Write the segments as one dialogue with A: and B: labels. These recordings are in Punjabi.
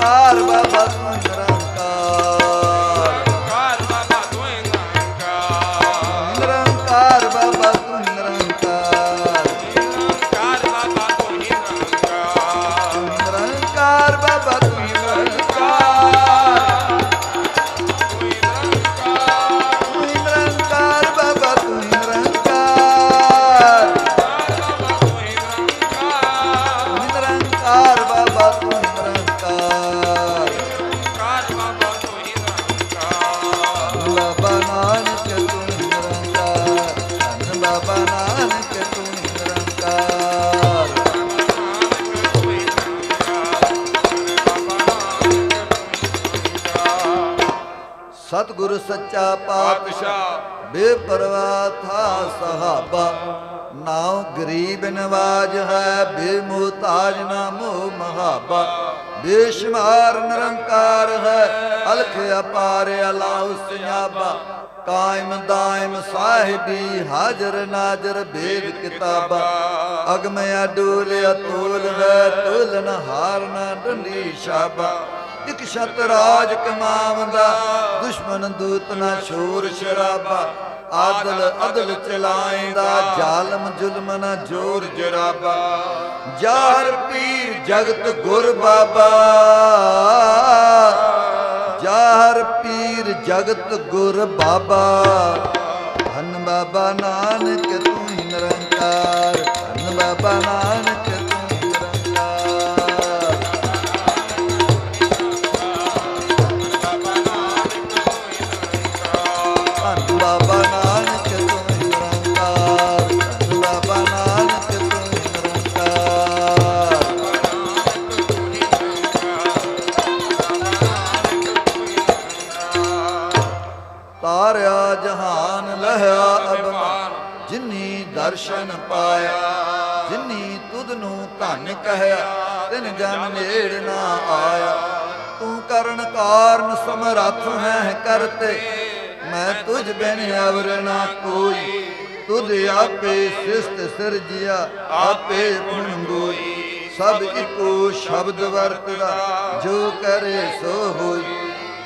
A: Kar babasını ਸੱਚਾ ਪਾਤਸ਼ਾਹ। ਬੇਪਰਵਾਹ ਥਾ ਸਹਾਬਾ। ਨਾਉ ਗਰੀਬ ਨਵਾਜ ਹੈ ਬੇਮੁਹਤਾਜ ਨਾ ਮੋਹ ਮਹਾਬਾ। ਬੇਸ਼ੁਮਾਰ ਨਿਰੰਕਾਰ ਹੈ ਅਲਖ ਅਪਾਰ ਅਲਾਹੁ ਸਿਆਬਾ। ਕਾਇਮ ਦਾਇਮ ਸਾਹਿਬੀ ਹਾਜ਼ਰ ਨਾਜ਼ਰ ਬੇਦ ਕਿਤਾਬਾ। ਅਗਮ ਅਡੂਲ ਅਤੁਲ ਹੈ ਤੁਲਨ ਹਾਰ ਨਾ ਡੰਡੀ ਸ਼ਾਬਾ। ਇਕ ਛਤ ਰਾਜ ਕਮਾਵੰਦਾ ਦੁਸ਼ਮਨ ਦੂਤ ਨਾ ਸ਼ੋਰ ਸ਼ਰਾਬਾ, ਆਦਲ ਅਦਲ ਚਲਾਏਂਦਾ, ਜ਼ਾਲਮ ਜ਼ੁਲਮ ਨਾ ਜੋਰ ਜਰਾਬਾ। ਜਾਰ ਪੀਰ ਜਗਤ ਗੁਰ ਬਾਬਾ। ਜਾਰ ਪੀਰ ਜਗਤ ਗੁਰ ਬਾਬਾ। ਧੰਨ ਬਾਬਾ ਨਾਨਕ ਤੂੰ ਹੀ ਨਿਰੰਕਾਰ, ਧੰਨ ਬਾਬਾ ਨਾਨਕ ਤਾਰਿਆ ਜਹਾਨ ਲਹਿਆ ਅਬਮਾਨ ਜਿਨੀ ਦਰਸ਼ਨ ਪਾਇਆ ਜਿਨੀ ਤੁਧ ਨੂੰ ਧਨ ਕਹਿਆ ਤਿਨ ਜਨ ਨੇੜ ਨਾ ਆਇਆ। ਤੂੰ ਕਰਨ ਕਾਰਨ ਸਮਰੱਥ ਹੈ ਕਰਤੇ ਮੈਂ ਤੁਝ ਬਿਨ ਅਵਰ ਨਾ ਕੋਈ। ਤੁਧ ਆਪੇ ਸਿਸਤ ਸਿਰਜਿਆ ਆਪੇ ਪੁਣ ਗੋਈ। ਸਭ ਇੱਕੋ ਸ਼ਬਦ ਵਰਤਦਾ ਜੋ ਕਰੇ ਸੋ ਹੋਈ।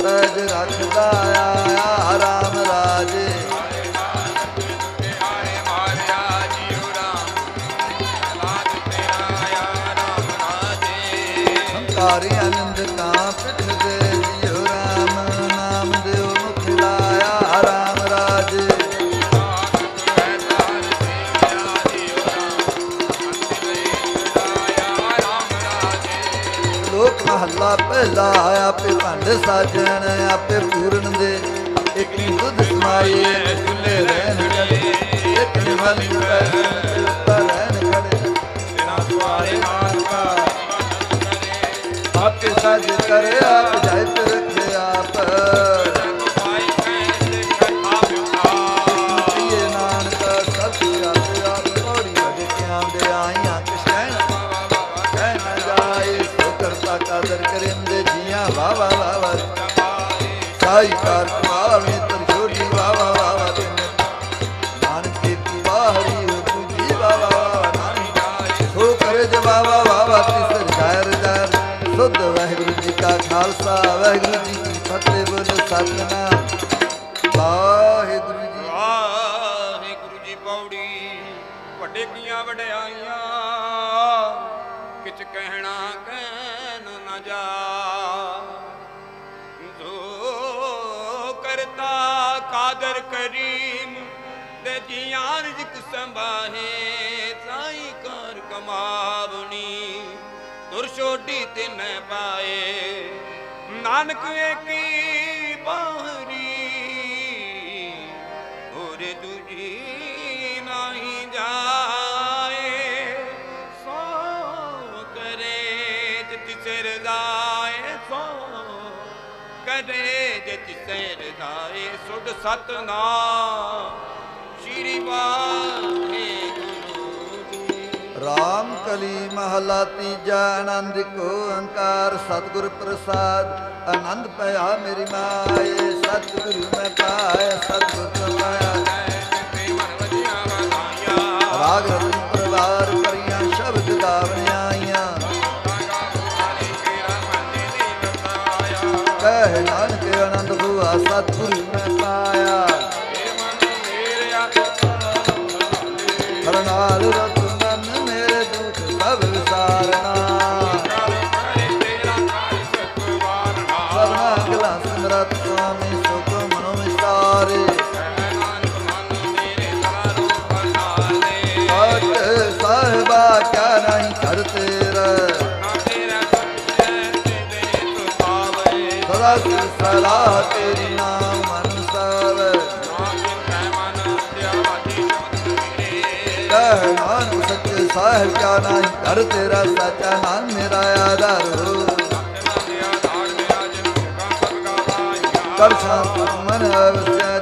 A: ਤਜ ਰੱਖਦਾ ਆਇਆ ਰਾਮ ਰਾਜੇ
B: ਪਿਆਰੇ
A: ਆਪੇ ਮਹੱਲਾ ਆਪੇ ਭੰਡ ਸਾਜਣ, ਆਪੇ ਪੂਰਨ ਦੇ। ਇੱਕ ਦੁੱਧ ਸਮਾਏ ਚੁੱਲੇ ਰਹਿਣ ਖੜੇ। ਇੱਕ ਨਿਵਲ ਪੈਣ ਉੱਪਰ ਰਹਿਣ ਖੜੇ। ਆਪੇ ਸਾਜ ਕਰੇ ਜਾਇ ਦੇ ਜੀਆਂ
B: ਰਿਜ਼ਕ ਸੰਭਾਹੇ, ਸਾਈ ਕਰ ਕਮਾਵਣੀ, ਤੁਰ ਛੋਡੀ ਤੇ ਮੈਂ ਪਾਏ। ਨਾਨਕ ਏਕੀ ਬਾਹਰੀ, ਹੋਰ ਦੂਜੀ ਨਹੀਂ ਜਾਏ। ਸੋ ਕਰੇ ਜਿਤ ਸਿਰ ਜਾਏ ਸੋ ਕਰੇ ਜਿਤ ਸਿਰ ਜਾਏ ਸੁਧ ਸਤਨਾਮ ਸ਼੍ਰੀ ਵਾਹਿਗੁਰੂ ਜੀ।
A: ਰਾਮ ਕਲੀ ਮਹਲਾ ਤੀਜਾ, ਆਨੰਦ ਕੋ ਓੰਕਾਰ ਸਤਿਗੁਰ ਪ੍ਰਸਾਦ। ਆਨੰਦ ਪਿਆ ਮੇਰੀ ਮਾਏ, ਸਤਿਗੁਰੂ ਮੈਂ ਪਾਇਆ, ਸਤਿਗੁਰ ਤੋਂ ਰਾਗ ਰਤਨ ਪਰਵਾਰ ਕਰੀਆਂ ਸ਼ਬਦ ਗਾਵਣ ਆਈਆਂ। ਬਸ ਸਲਾਹ ਤੇਰੀ ਨਾਮ ਅਨੁਸਾਰ। ਕਹਿ ਨਾਨਕ ਸੱਚੇ ਸਾਹਿਬ ਕਿਆ ਨਹੀਂ ਕਰ ਤੇਰਾ ਸਾਚਾ ਨਾਮ ਮੇਰਾ ਆਧਾਰ। ਕਰ ਸ਼ਾਂਤ ਮਨ ਅਵਸਿਆ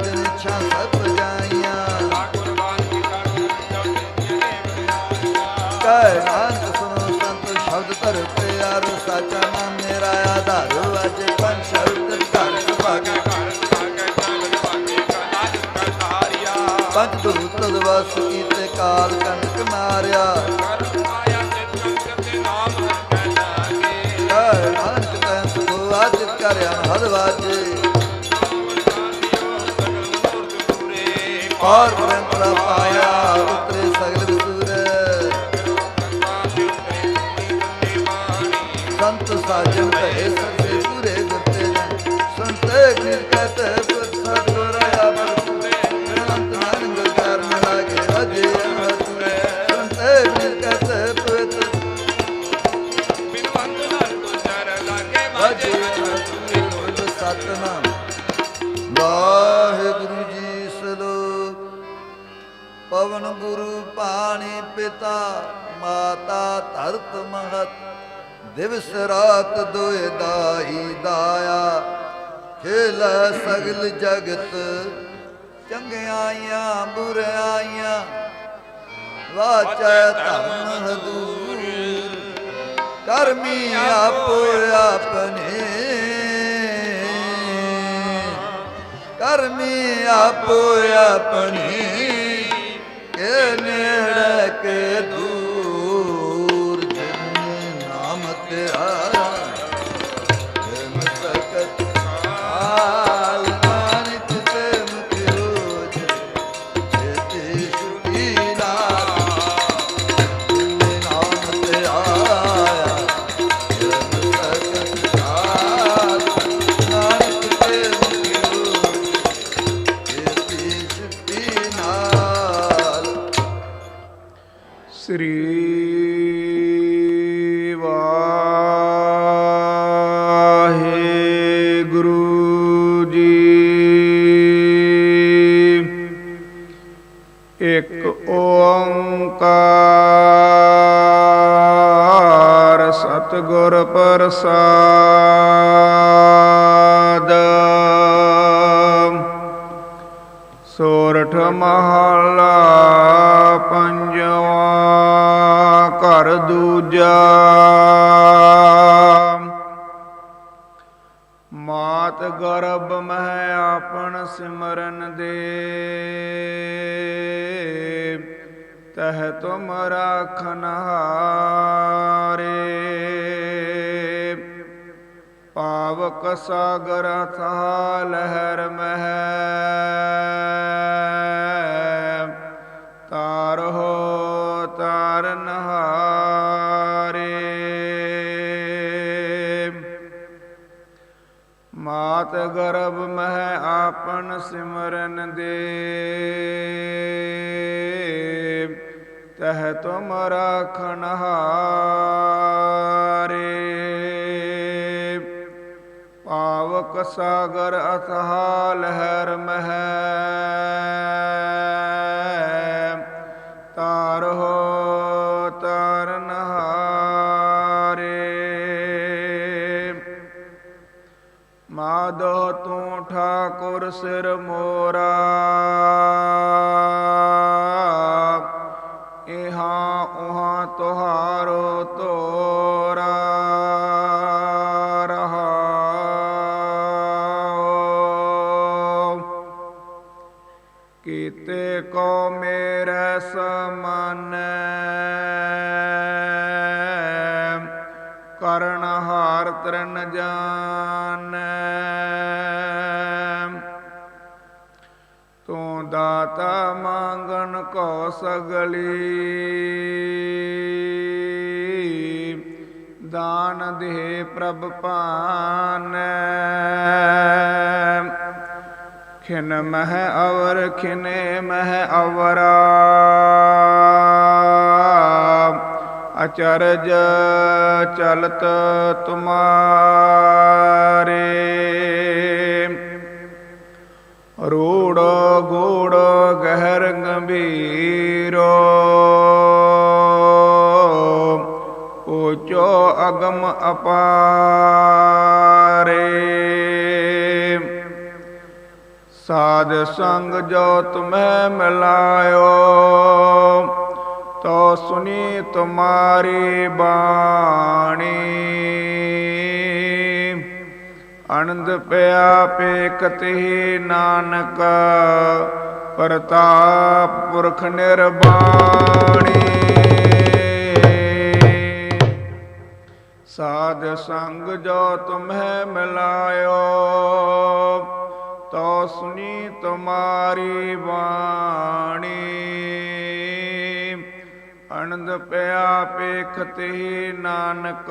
A: ਕਰਿਆ ਹਦ ਵਾਜੇ ਔਰ ਬ੍ਰਹਮ ਪਾਇਆ ਦਿਵਸ ਰਾਤ ਦੋਇ ਦਾਈ ਦਾਇਆ, ਖੇਲ ਸਗਲ ਜਗਤ, ਚੰਗਿਆਈਆਂ ਬੁਰਾਈਆਂ ਵਾਚੈ ਧਰਮ ਹਦੂਰ ਕਰਮੀ ਆਪੋ ਆਪਣੇ। ਕਰਮੀ ਆਪੋ ਆਪਣੇ।
C: ਸ੍ਰੀ ਹਾਰੇ ਪਾਵਕ ਸਾਗਰ ਥਾ ਲਹਿਰ ਮਹਿ। ਤਾਰ ਹੋ ਤਾਰਨ ਹਾਰੇ ਮਾਤ ਗਰਭ ਮਹਿ ਆਪਨ ਸਿਮਰਨ ਦੇ। ਤਹ ਤੁਮ ਰਾਖਨ ਹਾਰੇ। ਪਾਵਕ ਸਾਗਰ ਅਥਾ ਲਹਿਰ ਮਹਿ। ਤਾਰ ਹੋ ਤਰਨ ਹਾਰੇ। ਮਾਧੋ ਤੂੰ ਠਾਕੁਰ ਸਿਰ ਮੋਰਾ। ਇਹਾਂ ਉਹਾਂ ਤੁਹਾਰੋ ਤੋਰਾ ਰਹਾਉ। ਕੀਤੇ ਕੋ ਮੇਰੇ ਸਮਨ ਕਰਨ ਹਾਰ ਤਰਨ ਜਾਨ। ਤੂੰ ਦਾਤਾ ਮੰਗਣ ਕੋ ਸਗਲੀ। ਦਾਨ ਦੇ ਪ੍ਰਭ ਪਾਨ। ਖਿਨ ਮਹਿ ਅਵਰ, ਖਿਨੇ ਮਹਿ ਅਵਰਾ। ਅਚਰਜ ਚਲਤ ਤੁਮਾਰੇ। ਰੂੜ ਗੂੜ ਗਹਿਰ ਗੰਭੀਰੋ। ਊਚੋ ਅਗਮ ਅਪਾਰੇ। ਸਾਧ ਸੰਗ ਜੋ ਤੁਮੈ ਮਿਲਾਇਓ, ਤੋ ਸੁਨੀ ਤੁਮਾਰੀ ਬਾਣੀ। ਆਨੰਦ ਪਿਆ ਪੇਕਤਿ ਨਾਨਕ, ਪ੍ਰਤਾਪ ਪੁਰਖ ਨਿਰਬਾਣੀ। ਸਾਧ ਸੰਗ ਜੋ ਤੁਮਹਿ ਮਿਲਾਇਓ ਤੋ ਸੁਣੀ ਤੁਮਾਰੀ ਬਾਣੀ। ਆਨੰਦ ਪਿਆ ਪੇਖਤੇ ਨਾਨਕ